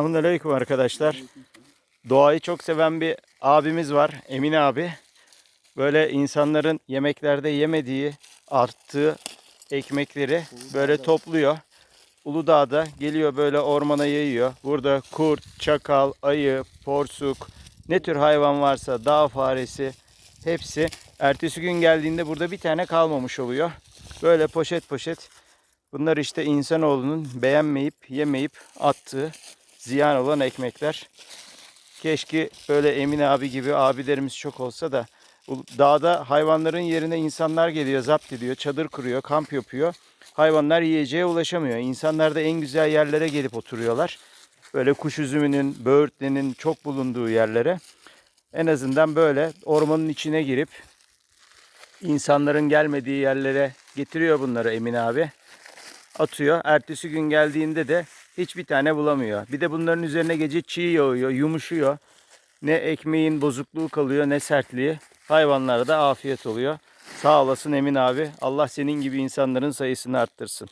Selamünaleyküm arkadaşlar. Doğayı çok seven bir abimiz var. Emin abi. Böyle insanların yemeklerde yemediği, arttığı ekmekleri böyle topluyor. Uludağ'da geliyor böyle ormana yayıyor. Burada kurt, çakal, ayı, porsuk, ne tür hayvan varsa dağ faresi hepsi ertesi gün geldiğinde burada bir tane kalmamış oluyor. Böyle poşet poşet bunlar işte insanoğlunun beğenmeyip yemeyip attığı ziyan olan ekmekler. Keşke böyle Emin abi gibi abilerimiz çok olsa da dağda hayvanların yerine insanlar geliyor, zapt ediyor, çadır kuruyor, kamp yapıyor. Hayvanlar yiyeceğe ulaşamıyor. İnsanlar da en güzel yerlere gelip oturuyorlar. Böyle kuş üzümünün, böğürtlenin çok bulunduğu yerlere. En azından böyle ormanın içine girip insanların gelmediği yerlere getiriyor bunları Emin abi. Atıyor. Ertesi gün geldiğinde de hiçbir tane bulamıyor. Bir de bunların üzerine gece çiğ yağıyor, yumuşuyor. Ne ekmeğin bozukluğu kalıyor ne sertliği. Hayvanlara da afiyet oluyor. Sağ olasın Emin abi. Allah senin gibi insanların sayısını arttırsın.